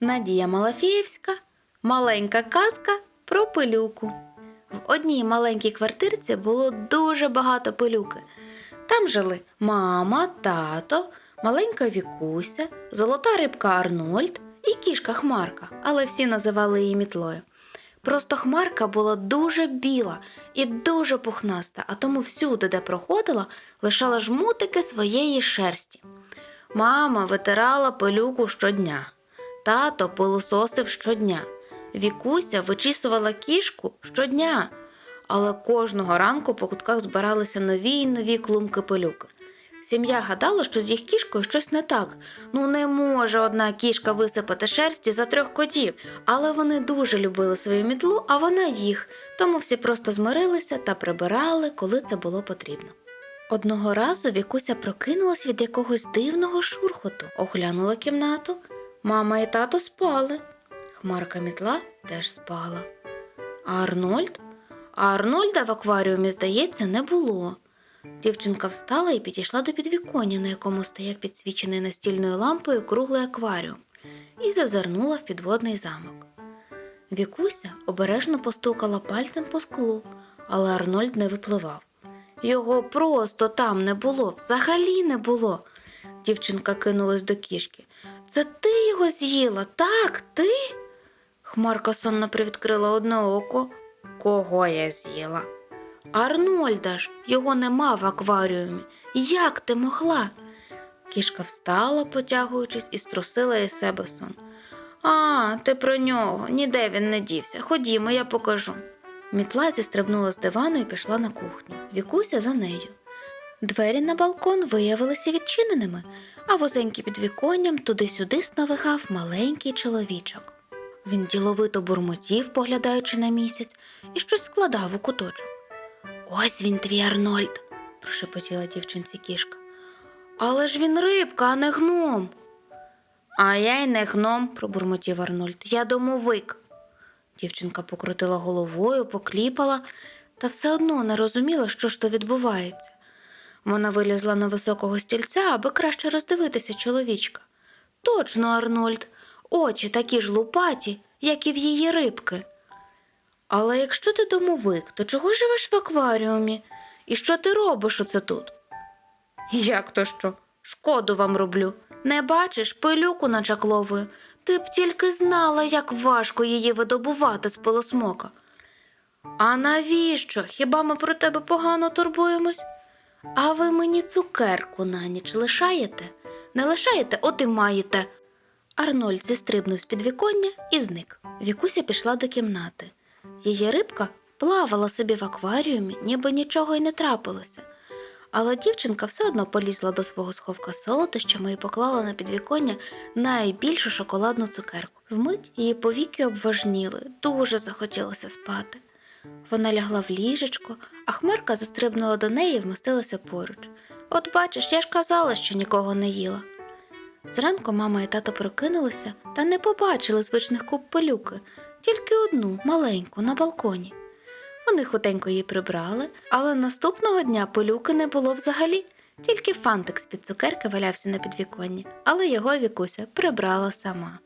Надія Малафєєвська, маленька казка про пилюку. В одній маленькій квартирці було дуже багато пилюки. Там жили мама, тато, маленька Вікуся, золота рибка Арнольд і кішка Хмарка, але всі називали її мітлою. Просто хмарка була дуже біла і дуже пухнаста, а тому всюди, де проходила, лишала жмутики своєї шерсті. Мама витирала пилюку щодня. Тато пилососив щодня. Вікуся вичісувала кішку щодня. Але кожного ранку по кутках збиралися нові й нові клумки пилюки. Сім'я гадала, що з їх кішкою щось не так. Ну не може одна кішка висипати шерсті за трьох котів, але вони дуже любили свою мітлу, а вона їх, тому всі просто змирилися та прибирали, коли це було потрібно. Одного разу Вікуся прокинулась від якогось дивного шурхоту, оглянула кімнату. Мама і тато спали. Хмарка мітла теж спала. А Арнольд? А Арнольда в акваріумі, здається, не було. Дівчинка встала і підійшла до підвіконня, на якому стояв підсвічений настільною лампою круглий акваріум, і зазирнула в підводний замок. Вікуся обережно постукала пальцем по склу, але Арнольд не випливав. Його просто там не було, взагалі не було. Дівчинка кинулась до кішки. Це ти його з'їла? Так, ти? Хмарка сонно привідкрила одне око. Кого я з'їла? Арнольда ж, його нема в акваріумі. Як ти могла? Кішка встала, потягуючись, і струсила із себе сон. А, ти про нього, ніде він не дівся. Ходімо, я покажу. Мітла зістрибнула з дивану і пішла на кухню. Вікуся за нею. Двері на балкон виявилися відчиненими, а возенькі під віконням туди-сюди сновигав маленький чоловічок. Він діловито бурмотів, поглядаючи на місяць, і щось складав у куточок. Ось він твій Арнольд, прошепотіла дівчинці кішка. Але ж він рибка, а не гном. А я й не гном, пробурмотів Арнольд. Я домовик. Дівчинка покрутила головою, покліпала, та все одно не розуміла, що ж то відбувається. Вона вилізла на високого стільця, аби краще роздивитися чоловічка. Точно, Арнольд, очі такі ж лупаті, як і в її рибки. Але якщо ти домовик, то чого живеш в акваріумі? І що ти робиш оце тут? Як то що? Шкоду вам роблю. Не бачиш пилюку начакловую. Ти б тільки знала, як важко її видобувати з полосмока. А навіщо? Хіба ми про тебе погано турбуємось? А ви мені цукерку на ніч лишаєте? Не лишаєте, от і маєте. Арнольд зістрибнув з підвіконня і зник. Вікуся пішла до кімнати. Її рибка плавала собі в акваріумі, ніби нічого й не трапилося. Але дівчинка все одно полізла до свого сховка солодощами і поклала на підвіконня найбільшу шоколадну цукерку. Вмить її повіки обважніли, дуже захотілося спати. Вона лягла в ліжечко, а хмарка застрибнула до неї і вмостилася поруч. От бачиш, я ж казала, що нікого не їла. Зранку мама і тато прокинулися та не побачили звичних куб пилюки, тільки одну маленьку на балконі. Вони хутенько її прибрали, але наступного дня пилюки не було взагалі, тільки фантик з під цукерки валявся на підвіконні, але його вікуся прибрала сама.